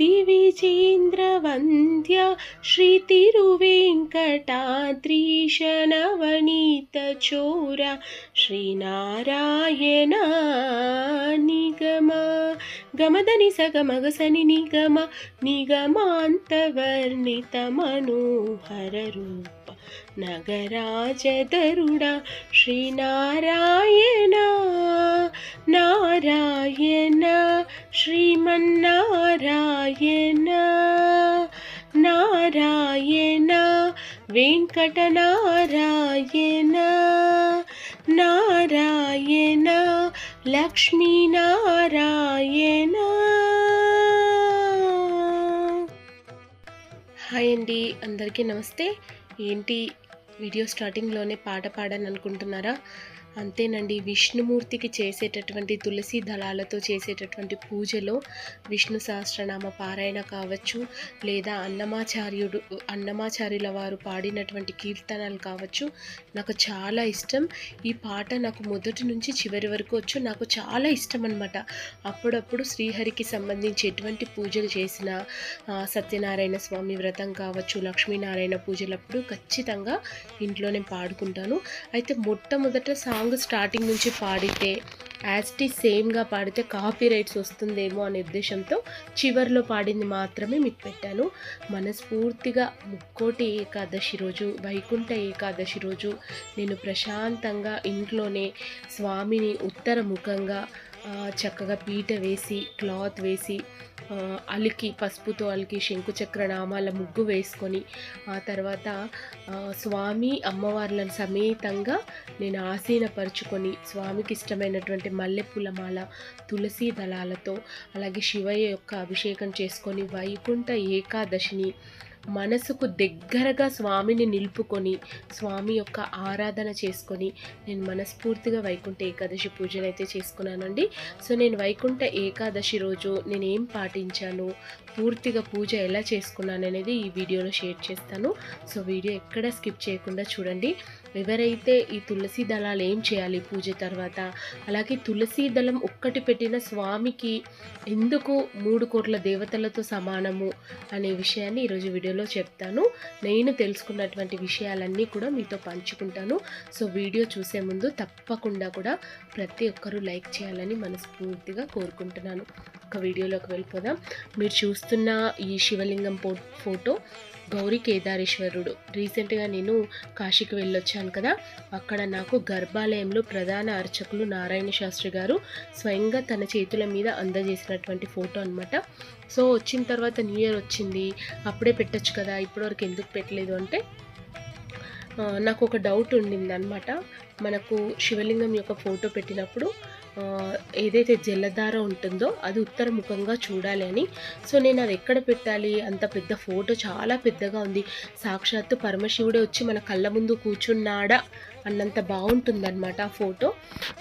दिविजेन्द्रवन्द्य श्रीतिरुवेङ्कटाद्रीशनवनीतचोरा श्रीनारायण निगम गमदनि सगमगसनि निगम निगमान्तवर्णितमनोहररूप నగరాజధరుడా శ్రీనారాయణ నారాయణ శ్రీమన్నారాయణ నారాయణ వెంకటనారాయణ నారాయణ లక్ష్మీనారాయణ. హాయ్ అండి అందరికీ నమస్తే. ఏంటి వీడియో స్టార్టింగ్లోనే పాట పాడాను అనుకుంటున్నారా అంతేనండి. విష్ణుమూర్తికి చేసేటటువంటి తులసి దళాలతో చేసేటటువంటి పూజలో విష్ణు సహస్రనామ పారాయణ కావచ్చు లేదా అన్నమాచార్యుడు అన్నమాచార్యుల వారు పాడినటువంటి కీర్తనలు కావచ్చు. నాకు చాలా ఇష్టం. ఈ పాట నాకు మొదటి నుంచి చివరి వరకు వచ్చు. నాకు చాలా ఇష్టం అనమాట అప్పుడప్పుడు శ్రీహరికి సంబంధించి ఎటువంటి పూజలు చేసిన సత్యనారాయణ స్వామి వ్రతం కావచ్చు లక్ష్మీనారాయణ పూజలప్పుడు ఖచ్చితంగా ఇంట్లో నేను పాడుకుంటాను. అయితే మొట్టమొదట సా సాంగ్ స్టార్టింగ్ నుంచి పాడితే యాజ్టీ సేమ్గా పాడితే కాపీ రైట్స్ వస్తుందేమో అనే ఉద్దేశంతో చివరిలో పాడింది మాత్రమే మీకు పెట్టాను మనస్ఫూర్తిగా ముక్కోటి ఏకాదశి రోజు వైకుంఠ ఏకాదశి రోజు నేను ప్రశాంతంగా ఇంట్లోనే స్వామిని ఉత్తర ముఖంగా చక్కగా పీట వేసి క్లాత్ వేసి అలికి పసుపుతో అలికి శంకుచక్ర నామాల ముగ్గు వేసుకొని ఆ తర్వాత స్వామి అమ్మవార్లను సమేతంగా నేను ఆసీనపరుచుకొని స్వామికి ఇష్టమైనటువంటి మల్లెపూల మాల తులసి దళాలతో అలాగే శివయ్య యొక్క అభిషేకం చేసుకొని వైకుంఠ ఏకాదశిని మనసుకు దగ్గరగా స్వామిని నిలుపుకొని స్వామి యొక్క ఆరాధన చేసుకొని నేను మనస్ఫూర్తిగా వైకుంఠ ఏకాదశి పూజను అయితే చేసుకున్నానండి. సో నేను వైకుంఠ ఏకాదశి రోజు నేను ఏం పాటించాను పూర్తిగా పూజ ఎలా చేసుకున్నాను అనేది ఈ వీడియోలో షేర్ చేస్తాను. సో వీడియో ఎక్కడ స్కిప్ చేయకుండా చూడండి. ఎవరైతే ఈ తులసి దళాలు ఏం చేయాలి పూజ తర్వాత? అలాగే తులసి దళం ఒక్కటి పెట్టిన స్వామికి ఎందుకు మూడు కోట్ల దేవతలతో సమానము అనే విషయాన్ని ఈరోజు వీడియోలో చెప్తాను. నేను తెలుసుకున్నటువంటి విషయాలన్నీ కూడా మీతో పంచుకుంటాను. సో వీడియో చూసే ముందు తప్పకుండా కూడా ప్రతి ఒక్కరూ లైక్ చేయాలని మనస్ఫూర్తిగా కోరుకుంటున్నాను. ఒక వీడియోలోకి వెళ్ళిపోదాం. మీరు చూస్తున్న ఈ శివలింగం ఫోటో గౌరీ కేదారేశ్వరుడు. రీసెంట్గా నేను కాశీకి వెళ్ళొచ్చాను కదా అక్కడ నాకు గర్భాలయంలో ప్రధాన అర్చకులు నారాయణ శాస్త్రి గారు స్వయంగా తన చేతుల మీద అందజేసినటువంటి ఫోటో అనమాట సో వచ్చిన తర్వాత న్యూ ఇయర్ వచ్చింది అప్పుడే పెట్టచ్చు కదా ఇప్పటివరకు ఎందుకు పెట్టలేదు అంటే నాకు ఒక డౌట్ ఉండింది అనమాట మనకు శివలింగం యొక్క ఫోటో పెట్టినప్పుడు ఏదైతే జలధార ఉంటుందో అది ఉత్తరముఖంగా చూడాలి అని. సో నేను అది ఎక్కడ పెట్టాలి? అంత పెద్ద ఫోటో చాలా పెద్దగా ఉంది. సాక్షాత్తు పరమశివుడే వచ్చి మన కళ్ళ ముందు కూర్చున్నాడా? అన్నంత బాగుంటుందన్నమాట ఆ ఫోటో.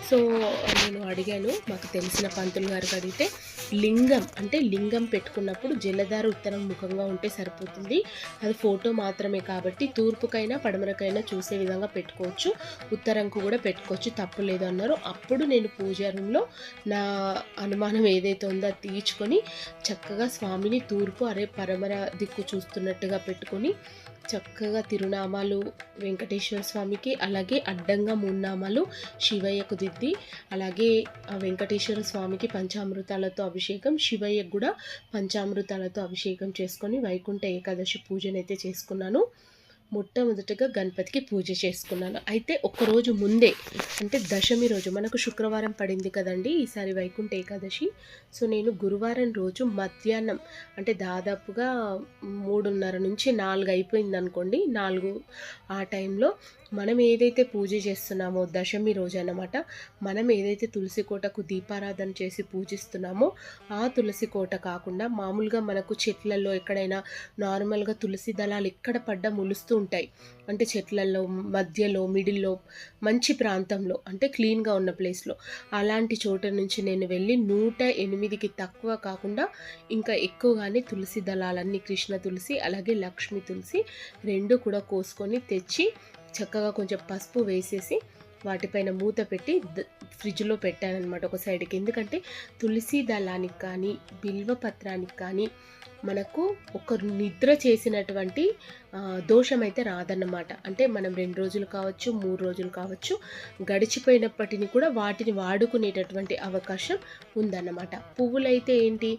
సో నేను అడిగాను మాకు తెలిసిన పంతులు గారికి అడిగితే లింగం అంటే లింగం పెట్టుకున్నప్పుడు జలధార ఉత్తరం ముఖంగా ఉంటే సరిపోతుంది. అది ఫోటో మాత్రమే కాబట్టి తూర్పుకైనా పడమరకైనా చూసే విధంగా పెట్టుకోవచ్చు. ఉత్తరంకు కూడా పెట్టుకోవచ్చు తప్పు లేదు అన్నారు. అప్పుడు నేను పూజా రూమ్లో నా అనుమానం ఏదైతే ఉందో అది తీర్చుకొని చక్కగా స్వామిని తూర్పు అరే పరమర దిక్కు చూస్తున్నట్టుగా పెట్టుకొని చక్కగా తిరునామాలు వెంకటేశ్వర స్వామికి అలాగే అడ్డంగా మూడునామాలు శివయ్యకు దిద్ది అలాగే వెంకటేశ్వర స్వామికి పంచామృతాలతో అభిషేకం శివయ్యకు కూడా పంచామృతాలతో అభిషేకం చేసుకొని వైకుంఠ ఏకాదశి పూజనైతే చేసుకున్నాను. మొట్టమొదటిగా గణపతికి పూజ చేసుకున్నాను. అయితే ఒక్కరోజు ముందే అంటే దశమి రోజు మనకు శుక్రవారం పడింది కదండి ఈసారి వైకుంఠ ఏకాదశి. సో నేను గురువారం రోజు మధ్యాహ్నం అంటే దాదాపుగా మూడున్నర నుంచి నాలుగు అయిపోయింది అనుకోండి నాలుగు ఆ టైంలో మనం ఏదైతే పూజ చేస్తున్నామో దశమి రోజు అన్నమాట మనం ఏదైతే తులసి కోటకు దీపారాధన చేసి పూజిస్తున్నామో ఆ తులసి కోట కాకుండా మామూలుగా మనకు చెట్లలో ఎక్కడైనా నార్మల్గా తులసి దళాలు ఎక్కడ పడ్డా ములుస్తూ ఉంటాయి. అంటే చెట్లలో మధ్యలో మిడిల్లో మంచి ప్రాంతంలో అంటే క్లీన్గా ఉన్న ప్లేస్లో. అలాంటి చోట నుంచి నేను వెళ్ళి నూట ఎనిమిదికి తక్కువ కాకుండా ఇంకా ఎక్కువగానే తులసి దళాలన్నీ కృష్ణ తులసి అలాగే లక్ష్మి తులసి రెండు కూడా కోసుకొని తెచ్చి చక్కగా కొంచెం పసుపు వేసేసి వాటిపైన మూత పెట్టి ఫ్రిడ్జ్లో పెట్టానమాట ఒక సైడ్కి. ఎందుకంటే తులసి దళానికి కానీ బిల్వ పత్రానికి కానీ మనకు ఒక నిద్ర చేసినటువంటి దోషం అయితే రాదన్నమాట. అంటే మనం రెండు రోజులు కావచ్చు మూడు రోజులు కావచ్చు గడిచిపోయినప్పటిని కూడా వాటిని వాడుకునేటటువంటి అవకాశం ఉందన్నమాట. పువ్వులైతే ఏంటి?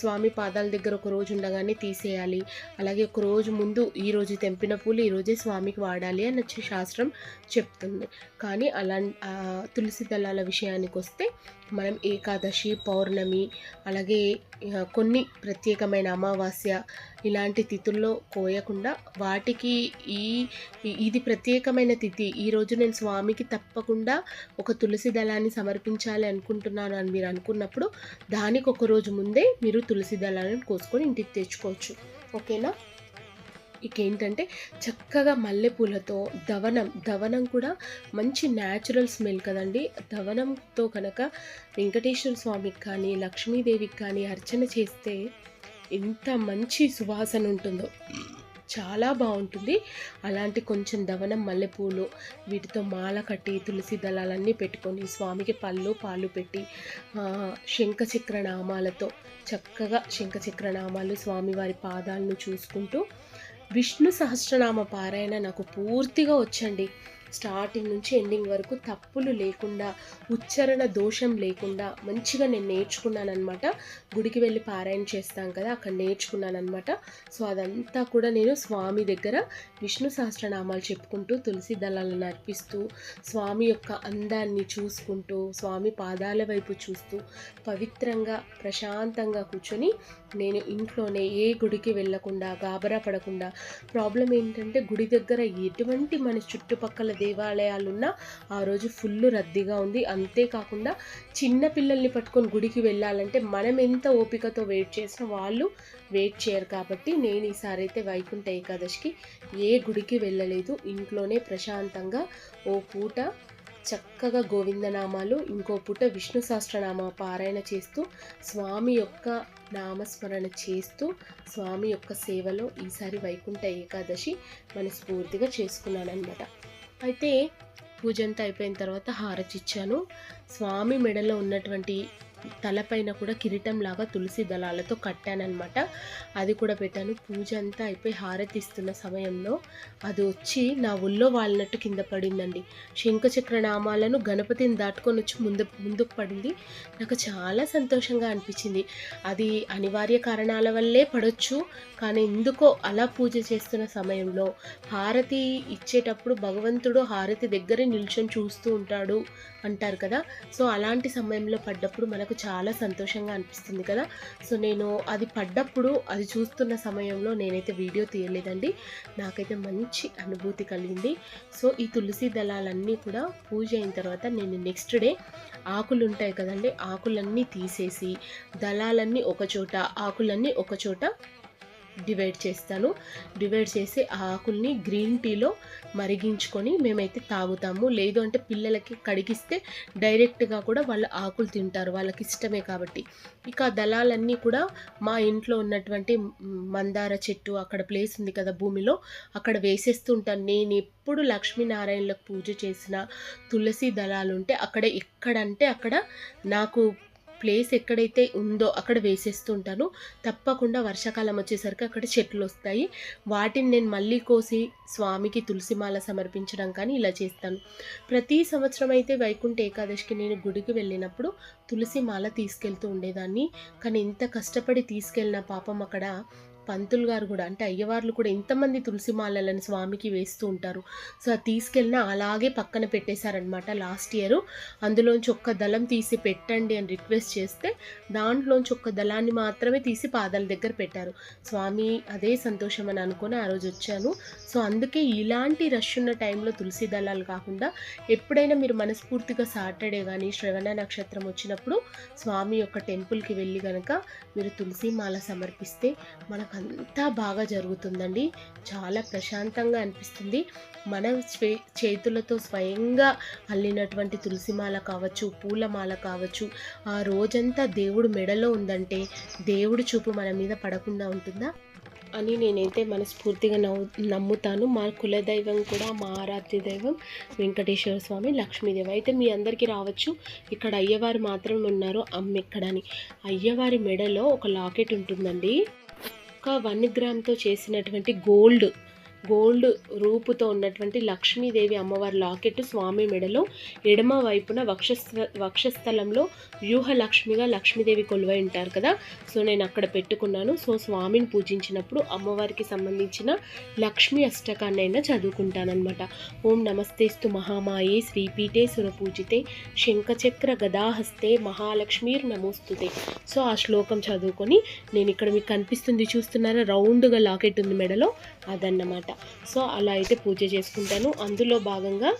స్వామి పాదాల దగ్గర ఒక రోజు ఉండగానే తీసేయాలి. అలాగే ఒక రోజు ముందు ఈరోజు తెంపిన పూలు ఈరోజే స్వామికి వాడాలి అని వచ్చి శాస్త్రం చెప్తుంది. కానీ అలా తులసి దళాల విషయానికి వస్తే మనం ఏకాదశి పౌర్ణమి అలాగే కొన్ని ప్రత్యేకమైన అమావాస్య ఇలాంటి తిథుల్లో కోయకుండా వాటికి ఈ ఇది ప్రత్యేకమైన తిథి. ఈ రోజు నేను స్వామికి తప్పకుండా ఒక తులసి దళాన్ని సమర్పించాలి అనుకుంటున్నాను అని మీరు అనుకున్నప్పుడు దానికి ఒక రోజు ముందే మీరు తులసి దళాలను కోసుకొని ఇంటికి తెచ్చుకోవచ్చు. ఓకేనా? ఇక ఏంటంటే చక్కగా మల్లెపూలతో దవనం దవనం కూడా మంచి న్యాచురల్ స్మెల్ కదండి. దవనంతో కనుక వెంకటేశ్వర స్వామికి కానీ లక్ష్మీదేవికి కానీ అర్చన చేస్తే ఎంత మంచి సువాసన ఉంటుందో. చాలా బాగుంటుంది. అలాంటి కొంచెం దవనం మల్లెపూలు వీటితో మాల కట్టి తులసి దళాలన్నీ పెట్టుకొని స్వామికి పళ్ళు పాలు పెట్టి శంఖచక్ర నామాలతో చక్కగా శంఖచక్ర నామాలు స్వామివారి పాదాలను చూసుకుంటూ విష్ణు సహస్రనామ పారాయణ నాకు పూర్తిగా వచ్చండి. స్టార్టింగ్ నుంచి ఎండింగ్ వరకు తప్పులు లేకుండా ఉచ్చారణ దోషం లేకుండా మంచిగా నేను నేర్చుకున్నాను అనమాట గుడికి వెళ్ళి పారాయణ చేస్తాం కదా అక్కడ నేర్చుకున్నాను అనమాట సో అదంతా కూడా నేను స్వామి దగ్గర విష్ణు సహస్రనామాలు చెప్పుకుంటూ తులసి దళాలను అర్పిస్తూ స్వామి యొక్క అందాన్ని చూసుకుంటూ స్వామి పాదాల వైపు చూస్తూ పవిత్రంగా ప్రశాంతంగా కూర్చొని నేను ఇంట్లోనే ఏ గుడికి వెళ్ళకుండా గాబరా పడకుండా ప్రాబ్లం ఏంటంటే గుడి దగ్గర ఎటువంటి మన చుట్టుపక్కల దేవాలయాలు ఉన్నా ఆ రోజు ఫుల్ రద్దీగా ఉంది. అంతేకాకుండా చిన్న పిల్లల్ని పట్టుకొని గుడికి వెళ్ళాలంటే మనం ఎంత ఓపికతో వెయిట్ చేసినా వాళ్ళు వెయిట్ చేయరు కాబట్టి నేను ఈసారి అయితే వైకుంఠ ఏకాదశికి ఏ గుడికి వెళ్ళలేదు. ఇంట్లోనే ప్రశాంతంగా ఓ పూట చక్కగా గోవిందనామాలు ఇంకో పూట విష్ణు సహస్రనామ పారాయణ చేస్తూ స్వామి యొక్క నామస్మరణ చేస్తూ స్వామి యొక్క సేవలో ఈసారి వైకుంఠ ఏకాదశి మనస్ఫూర్తిగా చేసుకున్నానమాట అయితే పూజ అంతా అయిపోయిన తర్వాత హారతి ఇచ్చాను. స్వామి మెడలో ఉన్నటువంటి తలపైన కూడా కిరీటం లాగా తులసి దళాలతో కట్టానన్నమాట. అది కూడా పెట్టాను. పూజ అంతా అయిపోయి హారతి ఇస్తున్న సమయంలో అది వచ్చి నా ఒళ్ళో వాలినట్టు కింద పడిందండి. శంఖచక్ర నామాలను గణపతిని దాటుకొని వచ్చి ముందు ముందుకు పడింది. నాకు చాలా సంతోషంగా అనిపించింది. అది అనివార్య కారణాల వల్లే పడవచ్చు కానీ ఎందుకో అలా పూజ చేస్తున్న సమయంలో హారతి ఇచ్చేటప్పుడు భగవంతుడు హారతి దగ్గరే నిల్చొని చూస్తూ ఉంటాడు అంటారు కదా. సో అలాంటి సమయంలో పడ్డప్పుడు మనకు నాకు చాలా సంతోషంగా అనిపిస్తుంది కదా. సో నేను అది పడ్డప్పుడు అది చూస్తున్న సమయంలో నేనైతే వీడియో తీయలేదండి. నాకైతే మంచి అనుభూతి కలిగింది. సో ఈ తులసి దళాలన్నీ కూడా పూజ అయిన తర్వాత నేను నెక్స్ట్ డే ఆకులు ఉంటాయి కదండి ఆకులన్నీ తీసేసి దళాలన్నీ ఒక చోట ఆకులన్నీ ఒక చోట డివైడ్ చేస్తాను. డివైడ్ చేసి ఆ ఆకుల్ని గ్రీన్ టీలో మరిగించుకొని మేమైతే తాగుతాము. లేదు అంటే పిల్లలకి కడిగిస్తే డైరెక్ట్గా కూడా వాళ్ళ ఆకులు తింటారు. వాళ్ళకి ఇష్టమే కాబట్టి. ఇక ఆ దళాలన్నీ కూడా మా ఇంట్లో ఉన్నటువంటి మందార చెట్టు అక్కడ ప్లేస్ ఉంది కదా భూమిలో అక్కడ వేసేస్తూ ఉంటాను. నేను ఎప్పుడు లక్ష్మీనారాయణలకు పూజ చేసిన తులసి దళాలు ఉంటే అక్కడ ఎక్కడంటే అక్కడ నాకు ప్లేస్ ఎక్కడైతే ఉందో అక్కడ వేసేస్తూ ఉంటాను తప్పకుండా వర్షాకాలం వచ్చేసరికి అక్కడ చెట్లు వస్తాయి. వాటిని నేను మళ్ళీ కోసి స్వామికి తులసిమాల సమర్పించడం కానీ ఇలా చేస్తాను. ప్రతి సంవత్సరం అయితే వైకుంఠ ఏకాదశికి నేను గుడికి వెళ్ళినప్పుడు తులసి మాల తీసుకెళ్తూ ఉండేదాన్ని. కానీ ఇంత కష్టపడి తీసుకెళ్ళిన పాపం అక్కడ పంతులు గారు కూడా అంటే అయ్యవార్లు కూడా ఇంతమంది తులసి మాలలను స్వామికి వేస్తూ ఉంటారు. సో అది తీసుకెళ్ళిన అలాగే పక్కన పెట్టేశారనమాట లాస్ట్ ఇయర్. అందులోంచి ఒక్క దళం తీసి పెట్టండి అని రిక్వెస్ట్ చేస్తే దాంట్లోంచి ఒక్క దళాన్ని మాత్రమే తీసి పాదాల దగ్గర పెట్టారు. స్వామి అదే సంతోషం అని అనుకుని ఆ రోజు వచ్చాను. సో అందుకే ఇలాంటి రష్ ఉన్న టైంలో తులసి దళాలు కాకుండా ఎప్పుడైనా మీరు మనస్ఫూర్తిగా సాటర్డే కానీ శ్రవణ నక్షత్రం వచ్చినప్పుడు స్వామి యొక్క టెంపుల్కి వెళ్ళి కనుక మీరు తులసి మాల సమర్పిస్తే మనకు అంతా బాగా జరుగుతుందండి. చాలా ప్రశాంతంగా అనిపిస్తుంది. మన స్వే చేతులతో స్వయంగా అల్లినటువంటి తులసిమాల కావచ్చు పూలమాల కావచ్చు ఆ రోజంతా దేవుడు మెడలో ఉందంటే దేవుడు చూపు మన మీద పడకుండా ఉంటుందా? అని నేనైతే మనస్ఫూర్తిగా నవ్వు నమ్ముతాను. మా కులదైవం కూడా మా ఆరాధ్య దైవం వెంకటేశ్వర స్వామి లక్ష్మీదేవి. అయితే మీ అందరికీ రావచ్చు. ఇక్కడ అయ్యవారు మాత్రమే ఉన్నారు. అమ్మ ఎక్కడని అయ్యవారి మెడలో ఒక లాకెట్ ఉంటుందండి. ఒక వన్ గ్రామ్తో చేసినటువంటి గోల్డ్ గోల్డ్ రూపుతో ఉన్నటువంటి లక్ష్మీదేవి అమ్మవారి లాకెట్ స్వామి మెడలో ఎడమ వైపున వక్షస్థ వక్షస్థలంలో వ్యూహలక్ష్మిగా లక్ష్మీదేవి కొలువై ఉంటారు కదా. సో నేను అక్కడ పెట్టుకున్నాను. సో స్వామిని పూజించినప్పుడు అమ్మవారికి సంబంధించిన లక్ష్మీ అష్టకాన్ని అయినా చదువుకుంటానమాట ఓం నమస్తేస్తు మహామాయే. శ్రీపీఠే సురపూజితే శంఖచక్ర గదాహస్తే మహాలక్ష్మీర్ నమోస్తుతే. సో ఆ శ్లోకం చదువుకొని నేను ఇక్కడ మీకు కనిపిస్తుంది చూస్తున్నారా? రౌండ్గా లాకెట్ ఉంది మెడలో. అదన్నమాట. సో అలా అయితే పూజ చేసుకుంటాను. అందులో భాగంగా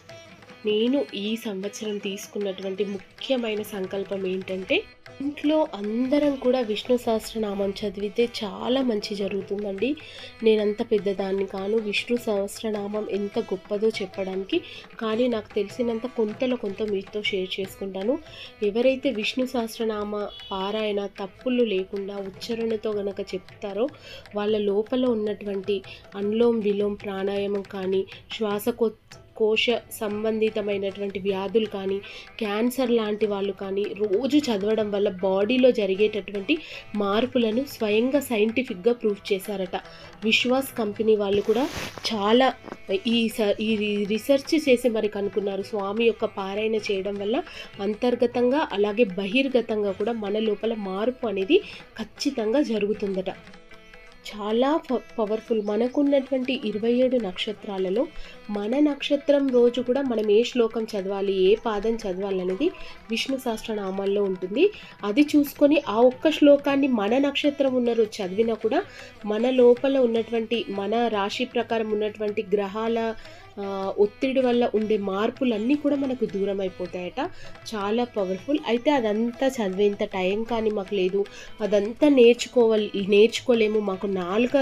నేను ఈ సంవత్సరం తీసుకున్నటువంటి ముఖ్యమైన సంకల్పం ఏంటంటే ఇంట్లో అందరం కూడా విష్ణు సహస్రనామం చదివితే చాలా మంచి జరుగుతుందండి. నేనంత పెద్దదాన్ని కాను విష్ణు సహస్రనామం ఎంత గొప్పదో చెప్పడానికి. కానీ నాకు తెలిసినంత కొంతలో కొంత మీతో షేర్ చేసుకుంటాను. ఎవరైతే విష్ణు సహస్రనామ పారాయణ తప్పులు లేకుండా ఉచ్చారణతో గనక చెప్తారో వాళ్ళ లోపల ఉన్నటువంటి అనులోం విలోం ప్రాణాయామం కానీ శ్వాసకో కోశ సంబంధితమైనటువంటి వ్యాధులు కానీ క్యాన్సర్ లాంటి వాళ్ళు కానీ రోజు చదవడం వల్ల బాడీలో జరిగేటటువంటి మార్పులను స్వయంగా సైంటిఫిక్గా ప్రూవ్ చేశారట. విశ్వాస్ కంపెనీ వాళ్ళు కూడా చాలా ఈ స ఈ రీసెర్చ్ చేసి మరి కనుక్కున్నారు. స్వామి యొక్క పారాయణ చేయడం వల్ల అంతర్గతంగా అలాగే బహిర్గతంగా కూడా మన లోపల మార్పు అనేది ఖచ్చితంగా జరుగుతుందట. చాలా పవర్ఫుల్ మనకున్నటువంటి ఇరవై ఏడు నక్షత్రాలలో మన నక్షత్రం రోజు కూడా మనం ఏ శ్లోకం చదవాలి ఏ పాదం చదవాలి అనేది విష్ణు సహస్రనామాల్లో ఉంటుంది. అది చూసుకొని ఆ ఒక్క శ్లోకాన్ని మన నక్షత్రం ఉన్న రోజు చదివినా కూడా మన లోపల ఉన్నటువంటి మన రాశి ప్రకారం ఉన్నటువంటి గ్రహాల ఒత్తిడి వల్ల ఉండే మార్పులన్నీ కూడా మనకు దూరం అయిపోతాయట చాలా పవర్ఫుల్. అయితే అదంతా చదివేంత టైం కానీ మాకు లేదు. అదంతా నేర్చుకోవాలి నేర్చుకోలేము. మాకు నాలుక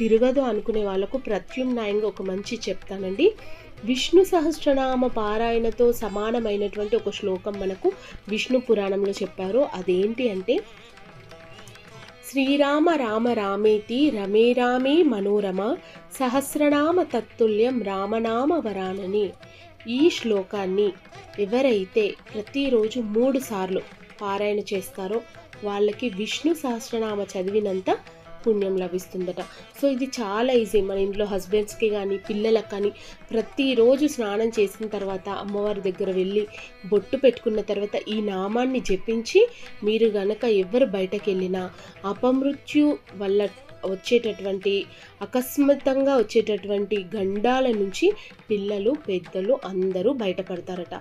తిరగదు అనుకునే వాళ్ళకు ప్రత్యుమ్నాయంగా ఒక మంచి చెప్తానండి. విష్ణు సహస్రనామ పారాయణతో సమానమైనటువంటి ఒక శ్లోకం మనకు విష్ణు పురాణంలో చెప్పారు. అదేంటి అంటే శ్రీరామ రామ రామేతి రమే రామే మనోరమ సహస్రనామ తత్తుల్యం రామనామ వరానని. ఈ శ్లోకాన్ని ఎవరైతే ప్రతిరోజు మూడు సార్లు పారాయణ చేస్తారో వాళ్ళకి విష్ణు సహస్రనామ చదివినంత పుణ్యం లభిస్తుందట. సో ఇది చాలా ఈజీ మన ఇంట్లో హస్బెండ్స్కి కానీ పిల్లలకు కానీ ప్రతిరోజు స్నానం చేసిన తర్వాత అమ్మవారి దగ్గర వెళ్ళి బొట్టు పెట్టుకున్న తర్వాత ఈ నామాన్ని జపించి మీరు గనక ఎవరు బయటకు వెళ్ళినా అపమృత్యు వల్ల వచ్చేటటువంటి అకస్మాత్తంగా వచ్చేటటువంటి గండాల నుంచి పిల్లలు పెద్దలు అందరూ బయటపడతారట.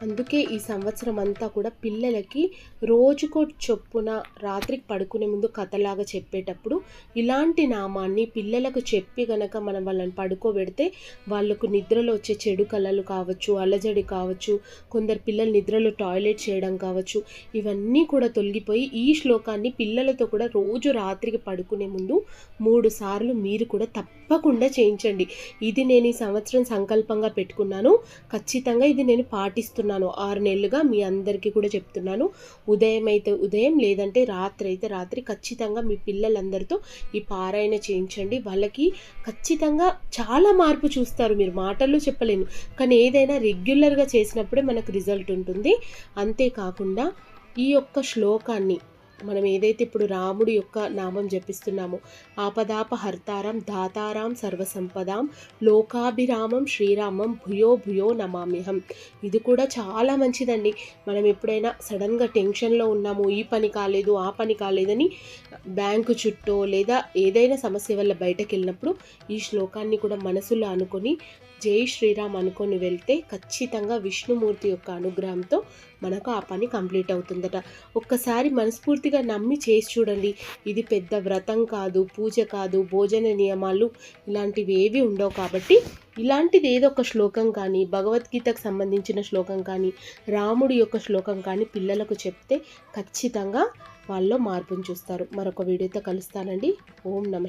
అందుకే ఈ సంవత్సరం అంతా కూడా పిల్లలకి రోజుకో చొప్పున రాత్రికి పడుకునే ముందు కథలాగా చెప్పేటప్పుడు ఇలాంటి నామాన్ని పిల్లలకు చెప్పి గనక మనం వాళ్ళని పడుకోబెడితే వాళ్ళకు నిద్రలో వచ్చే చెడు కళలు కావచ్చు అలజడి కావచ్చు కొందరు పిల్లలు నిద్రలో టాయిలెట్ చేయడం కావచ్చు ఇవన్నీ కూడా తొలగిపోయి ఈ శ్లోకాన్ని పిల్లలతో కూడా రోజు రాత్రికి పడుకునే ముందు మూడు సార్లు మీరు కూడా తప్పకుండా చేయించండి. ఇది నేను ఈ సంవత్సరం సంకల్పంగా పెట్టుకున్నాను. ఖచ్చితంగా ఇది నేను పాటిస్తున్నాను. చెప్తున్నాను. ఆరు నెలలుగా మీ అందరికీ కూడా చెప్తున్నాను. ఉదయం అయితే ఉదయం లేదంటే రాత్రి అయితే రాత్రి ఖచ్చితంగా మీ పిల్లలందరితో ఈ పారాయణ చేయించండి. వాళ్ళకి ఖచ్చితంగా చాలా మార్పు చూస్తారు. మీరు మాటల్లో చెప్పలేను. కానీ ఏదైనా రెగ్యులర్గా చేసినప్పుడే మనకు రిజల్ట్ ఉంటుంది. అంతేకాకుండా ఈ యొక్క శ్లోకాన్ని మనం ఏదైతే ఇప్పుడు రాముడి యొక్క నామం జపిస్తున్నామో ఆపదాప హర్తారం దాతారాం సర్వసంపదాం లోకాభిరామం శ్రీరామం భుయో భుయో నమామ్యహం. ఇది కూడా చాలా మంచిదండి. మనం ఎప్పుడైనా సడన్గా టెన్షన్లో ఉన్నాము ఈ పని కాలేదు ఆ పని కాలేదని బ్యాంకు చుట్టూ లేదా ఏదైనా సమస్య వల్ల బయటకు వెళ్ళినప్పుడు ఈ శ్లోకాన్ని కూడా మనసులో అనుకొని జై శ్రీరామ్ అనుకొని వెళ్తే ఖచ్చితంగా విష్ణుమూర్తి యొక్క అనుగ్రహంతో మనకు ఆ పని కంప్లీట్ అవుతుందట. ఒక్కసారి మనస్ఫూర్తిగా నమ్మి చేసి చూడండి. ఇది పెద్ద వ్రతం కాదు పూజ కాదు భోజన నియమాలు ఇలాంటివి ఏవి ఉండవు కాబట్టి ఇలాంటిది ఏదో ఒక శ్లోకం కానీ భగవద్గీతకు సంబంధించిన శ్లోకం కానీ రాముడి యొక్క శ్లోకం కానీ పిల్లలకు చెప్తే ఖచ్చితంగా వాళ్ళలో మార్పును చూస్తారు. మరొక వీడియోతో కలుస్తానండి. ఓం నమ